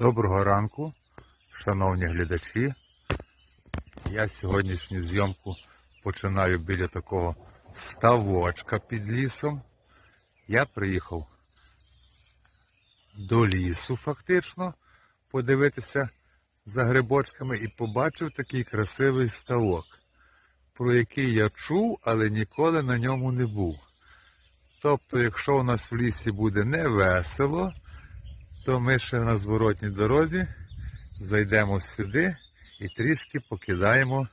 Доброго ранку, шановні глядачі. Я сьогоднішню зйомку починаю біля такого ставочка під лісом. Я приїхав до лісу фактично подивитися за грибочками і побачив такий красивий ставок, про який я чув, але ніколи на ньому не був. Тобто, якщо у нас в лісі буде не весело, то ми ще на зворотній дорозі зайдемо сюди і трішки покидаємо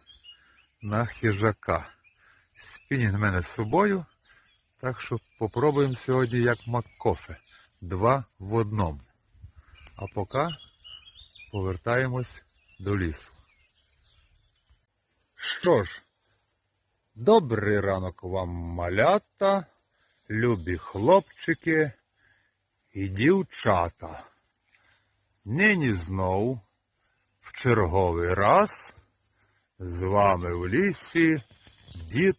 на хижака. Спінінг в мене з собою, так що попробуємо сьогодні як маккофе. Два в одному. А поки повертаємось до лісу. Що ж, добрий ранок вам, малята, любі хлопчики і дівчата. Нині знов в черговий раз з вами в лісі дід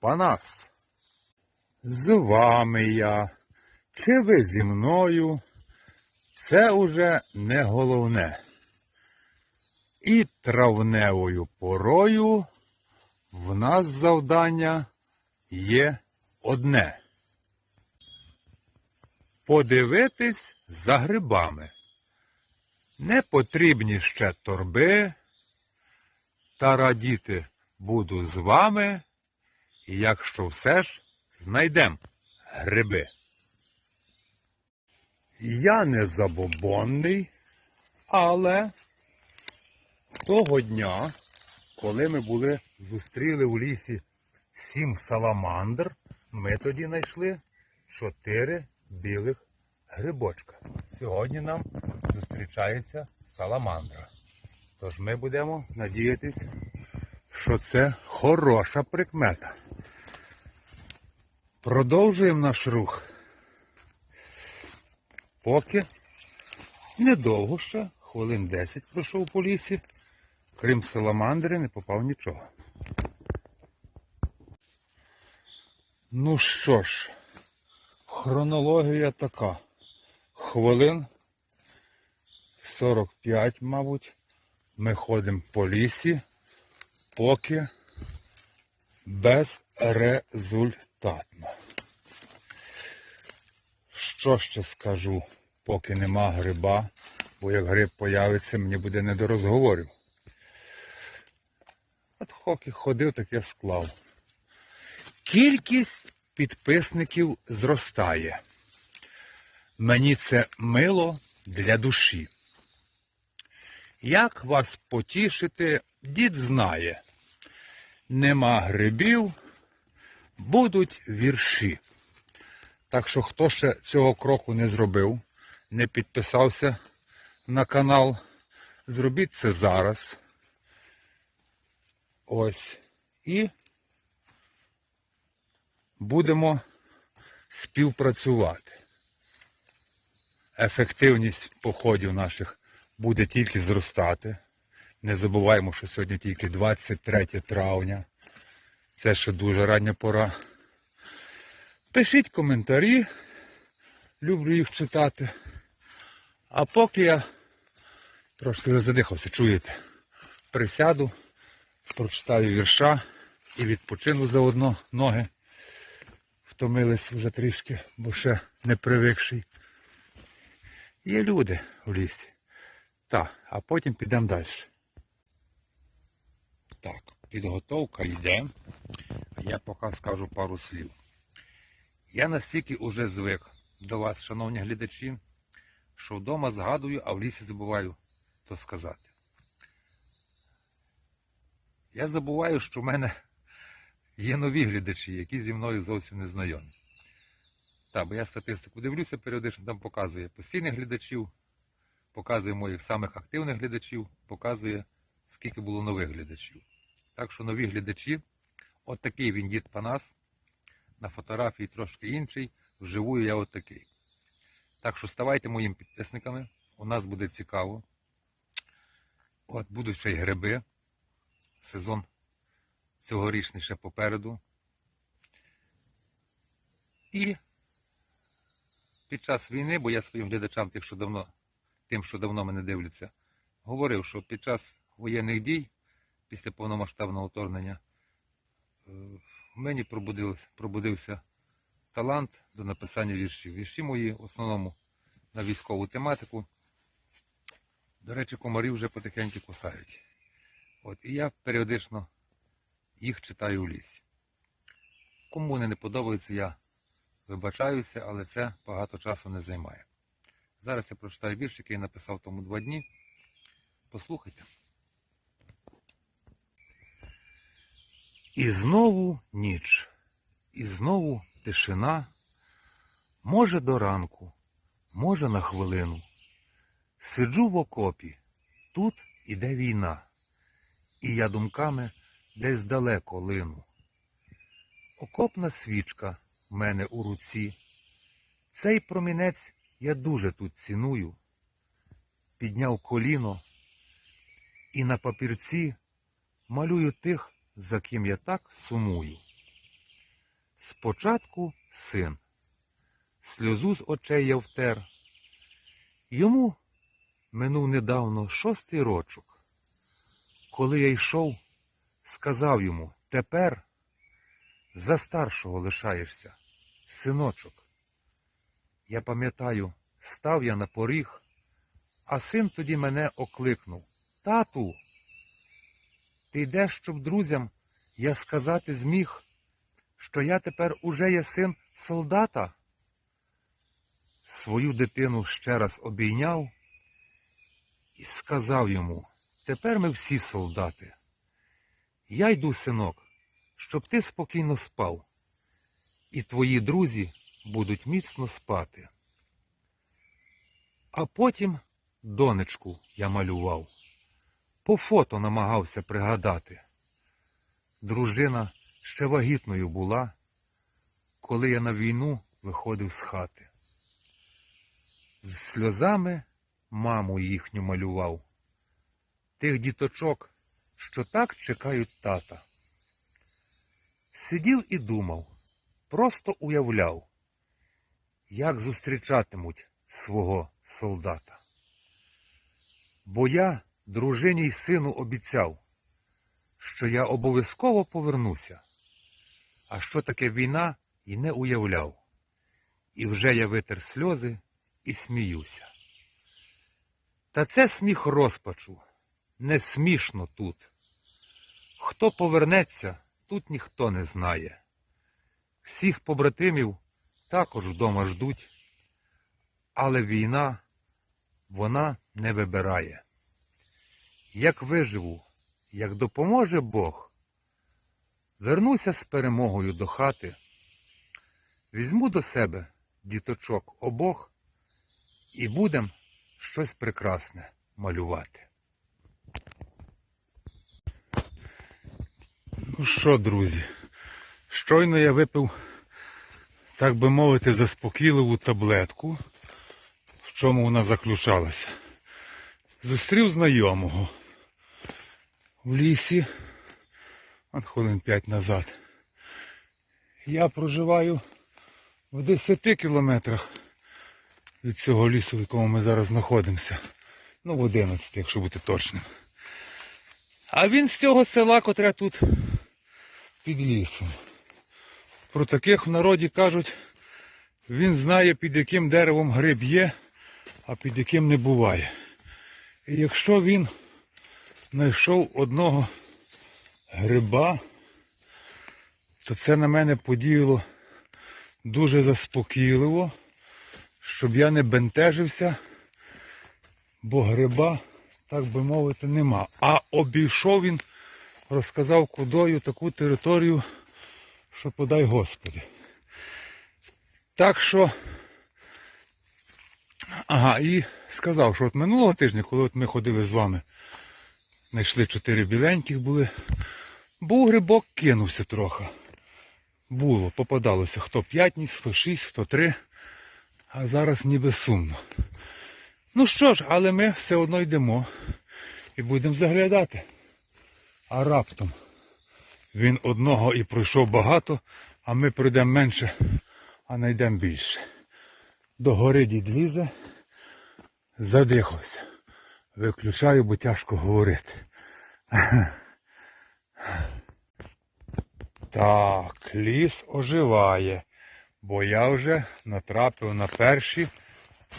Панас. З вами я, чи ви зі мною, це уже не головне. І травневою порою в нас завдання є одне подивитись за грибами. Не потрібні ще торби, та радіти буду з вами, якщо все ж знайдем гриби. Я не забобонний, але того дня, коли ми були, зустріли у лісі сім саламандр, ми тоді знайшли чотири білих грибочка. Сьогодні нам зустрічається саламандра. Тож ми будемо надіятись, що це хороша прикмета. Продовжуємо наш рух. Поки недовго ще, хвилин 10 пройшов по лісі, крім саламандри, не попав нічого. Ну що ж, Хронологія така. Хвилин 45, мабуть, ми ходимо по лісі, поки безрезультатно. Що ще скажу, поки нема гриба, бо як гриб появиться, мені буде не до розговорів. От хоки ходив, так я склав. Кількість підписників зростає. Мені це мило для душі. Як вас потішити, дід знає. Нема грибів, будуть вірші. Так що, хто ще цього кроку не зробив, не підписався на канал, зробіть це зараз. Ось. І будемо співпрацювати. Ефективність походів наших буде тільки зростати. Не забуваємо, що сьогодні тільки 23 травня. Це ще дуже рання пора. Пишіть коментарі, люблю їх читати. А поки я трошки вже задихався, чуєте, присяду, прочитаю вірша і відпочину заодно ноги втомились вже трішки, бо ще не привикший. Є люди в лісі. Так, а потім підемо далі. Так, підготовка йде. Я поки скажу пару слів. Я настільки уже звик до вас, шановні глядачі, що вдома згадую, а в лісі забуваю то сказати. Я забуваю, що в мене є нові глядачі, які зі мною зовсім не знайомі. Так, бо я статистику дивлюся періодично, там показує постійних глядачів, показує моїх самих активних глядачів, показує, скільки було нових глядачів. Так що нові глядачі, от такий він дід Панас, на фотографії трошки інший, вживую я от такий. Так що ставайте моїми підписниками, у нас буде цікаво. От будуть ще й гриби. Сезон цьогорічний ще попереду. І під час війни, бо я своїм глядачам, тих, що давно тим, що давно мене дивляться, говорив, що під час воєнних дій, після повномасштабного вторгнення, е, в мені пробудився, талант до написання віршів. Вірші мої в основному на військову тематику. До речі, комарі вже потихеньку кусають. От, і я періодично їх читаю в лісі. Кому вони не подобаються, я вибачаюся, але це багато часу не займає. Зараз я прочитаю вірш, який я написав тому два дні. Послухайте. І знову ніч, і знову тишина. Може до ранку, може на хвилину. Сиджу в окопі, тут іде війна, і я думками десь далеко лину. Окопна свічка в мене у руці. Цей промінець я дуже тут ціную. Підняв коліно і на папірці малюю тих, за ким я так сумую. Спочатку син, сльозу з очей я втер. Йому минув недавно шостий рочок. Коли я йшов, сказав йому тепер за старшого лишаєшся, синочок. Я пам'ятаю, став я на поріг, а син тоді мене окликнув. Тату, ти йдеш, щоб друзям я сказати зміг, що я тепер уже є син солдата. Свою дитину ще раз обійняв і сказав йому, тепер ми всі солдати. Я йду, синок, щоб ти спокійно спав, і твої друзі будуть міцно спати. А потім донечку я малював, по фото намагався пригадати. Дружина ще вагітною була, коли я на війну виходив з хати. З сльозами маму їхню малював, тих діточок, що так чекають тата. Сидів і думав, просто уявляв, як зустрічатимуть свого солдата. Бо я дружині й сину обіцяв, що я обов'язково повернуся, а що таке війна і не уявляв. І вже я витер сльози і сміюся. Та це сміх розпачу, не смішно тут. Хто повернеться, тут ніхто не знає. Всіх побратимів також вдома ждуть, але війна, вона не вибирає. Як виживу, як допоможе Бог, вернуся з перемогою до хати, візьму до себе діточок обох і будем щось прекрасне малювати. Ну що, друзі, щойно я випив, так би мовити, заспокійливу таблетку, в чому вона заключалася. Зустрів знайомого в лісі, от хвилин п'ять назад. Я проживаю в 10 кілометрах від цього лісу, в якому ми зараз знаходимося. Ну, в 11, якщо бути точним. А він з цього села, котре тут під лісом. Про таких в народі кажуть, він знає, під яким деревом гриб є, а під яким не буває. І якщо він знайшов одного гриба, то це на мене подіяло дуже заспокійливо, щоб я не бентежився, бо гриба, так би мовити, нема. А обійшов він, розказав кудою таку територію, що подай Господи. Так що, ага, і сказав, що от минулого тижня, коли от ми ходили з вами, знайшли чотири біленьких були, був грибок, кинувся трохи. Було, попадалося хто п'ятність, хто шість, хто три, а зараз ніби сумно. Ну що ж, але ми все одно йдемо і будемо заглядати. А раптом він одного і пройшов багато, а ми пройдемо менше, а знайдемо більше. До гори дід лізе, Задихався. Виключаю, бо тяжко говорити. Так, ліс оживає, бо я вже натрапив на перші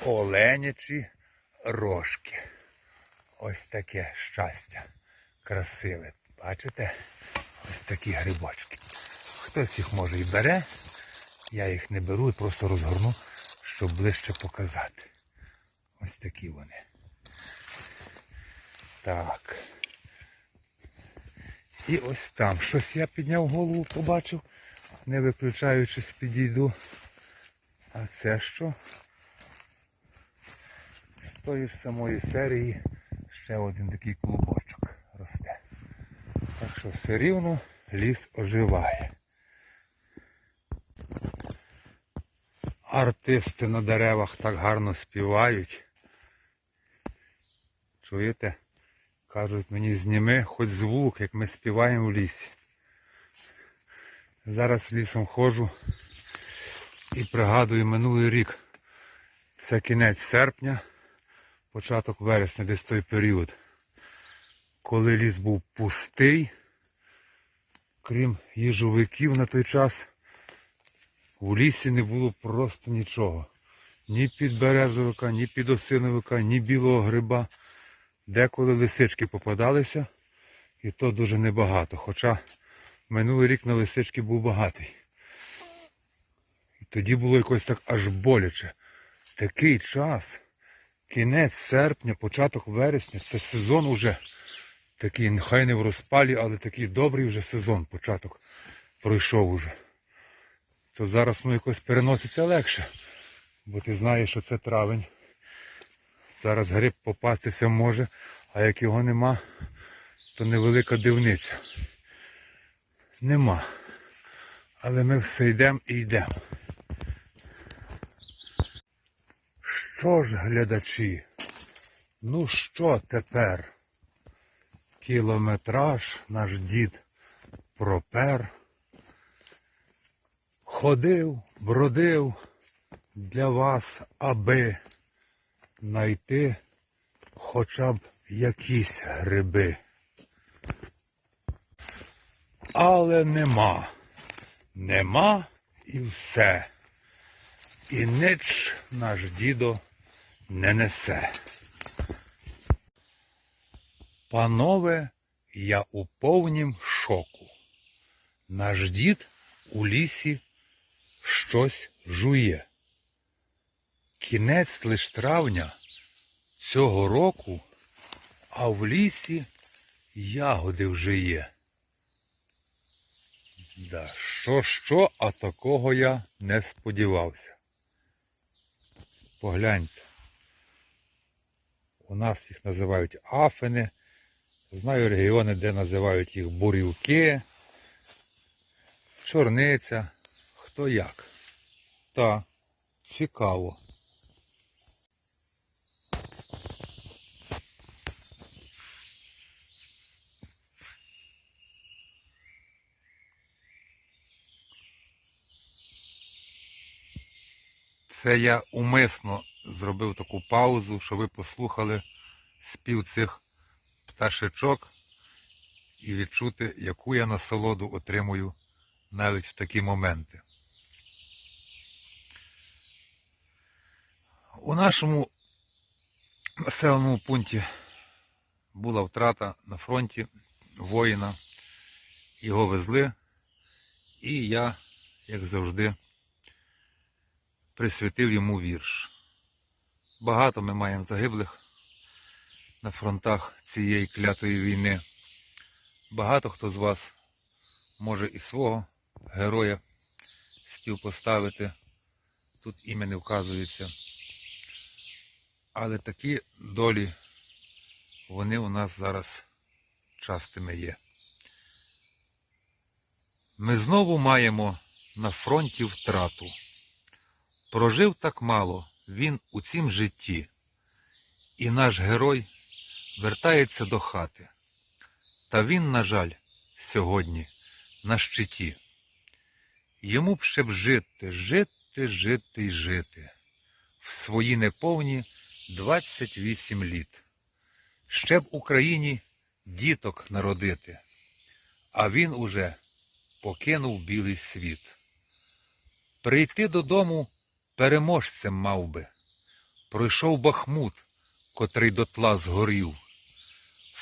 оленячі рожки. Ось таке щастя. Красиве. Бачите? Ось такі грибочки. Хтось їх може і бере. Я їх не беру і просто розгорну, щоб ближче показати. Ось такі вони. Так. І ось там. Щось я підняв голову, побачив, не виключаючись, підійду. А це що? З тої ж самої серії ще один такий клубочок що все рівно ліс оживає. Артисти на деревах так гарно співають. Чуєте? Кажуть мені, зніми хоч звук, як ми співаємо в лісі. Зараз лісом ходжу і пригадую минулий рік. Це кінець серпня, початок вересня, десь той період. Коли ліс був пустий, крім їжовиків на той час, у лісі не було просто нічого. Ні підберезовика, ні підосиновика, ні білого гриба. Деколи лисички попадалися, і то дуже небагато. Хоча минулий рік на лисички був багатий. І тоді було якось так аж боляче. Такий час, кінець серпня, початок вересня, це сезон уже такий, нехай не в розпалі, але такий добрий вже сезон, початок пройшов уже. То зараз ну якось переноситься легше. Бо ти знаєш, що це травень. Зараз гриб попастися може, а як його нема, то невелика дивниця. Нема. Але ми все йдемо і йдемо. Що ж, глядачі? Ну що тепер? Кілометраж наш дід пропер. Ходив, бродив для вас, аби знайти хоча б якісь гриби. Але нема. Нема і все. І нич наш дідо не несе. Панове, я у повнім шоку. Наш дід у лісі щось жує. Кінець лиш травня цього року, а в лісі ягоди вже є. Да, що, що, а такого я не сподівався. Погляньте. У нас їх називають афини. Знаю регіони, де називають їх бурівки, чорниця, хто як. Та, цікаво. Це я умисно зробив таку паузу, щоб ви послухали спів цих пташечок і відчути, яку я насолоду отримую навіть в такі моменти. У нашому населеному пункті була втрата на фронті воїна. Його везли, і я, як завжди, присвятив йому вірш. Багато ми маємо загиблих на фронтах цієї клятої війни. Багато хто з вас може і свого героя співпоставити. Тут ім'я не вказується. Але такі долі, вони у нас зараз частими є. Ми знову маємо на фронті втрату. Прожив так мало він у цім житті, і наш герой вертається до хати. Та він, на жаль, сьогодні на щиті. Йому б ще б жити, жити, жити й жити в свої неповні 28 літ. Ще б Україні діток народити, а він уже покинув білий світ. Прийти додому переможцем мав би. Пройшов Бахмут, котрий дотла згорів.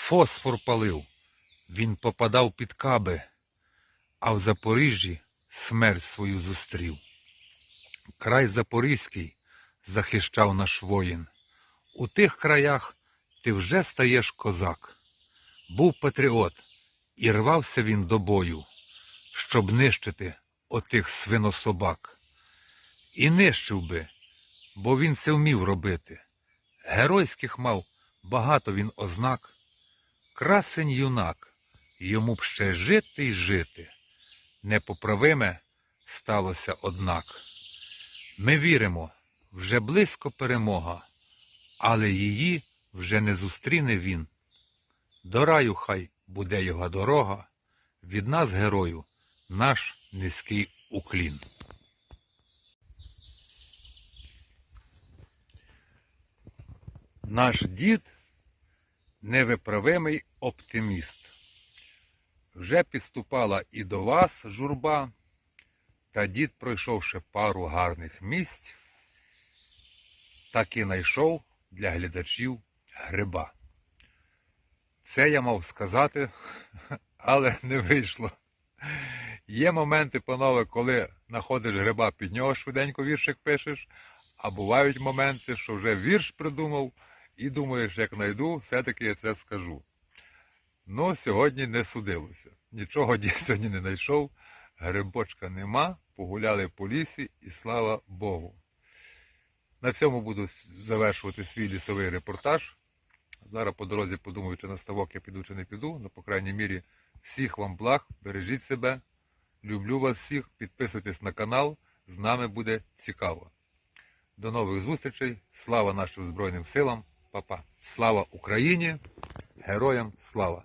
Фосфор палив, він попадав під каби, а в Запоріжжі смерть свою зустрів. Край Запорізький захищав наш воїн. У тих краях ти вже стаєш козак. Був патріот, і рвався він до бою, щоб нищити отих свинособак. І нищив би, бо він це вмів робити. Геройських мав багато він ознак. Красень юнак, йому б ще жити й жити. Непоправиме сталося однак. Ми віримо, вже близько перемога, але її вже не зустріне він. До раю хай буде його дорога, від нас, герою, наш низький уклін. Наш дід невиправимий оптиміст. Вже підступала і до вас журба, та дід, пройшовши пару гарних місць, так і знайшов для глядачів гриба. Це я мав сказати, але не вийшло. Є моменти, панове, коли знаходиш гриба, під нього швиденько віршик пишеш, а бувають моменти, що вже вірш придумав і думаєш, як знайду, все-таки я це скажу. Ну, сьогодні не судилося. Нічого дід сьогодні не знайшов, грибочка нема, погуляли по лісі і слава Богу. На цьому буду завершувати свій лісовий репортаж. Зараз по дорозі подумаю, чи на ставок я піду, чи не піду. Ну, по крайній мірі, всіх вам благ, бережіть себе. Люблю вас всіх, підписуйтесь на канал, з нами буде цікаво. До нових зустрічей. Слава нашим Збройним силам, Па-па. Слава Україні! Героям слава!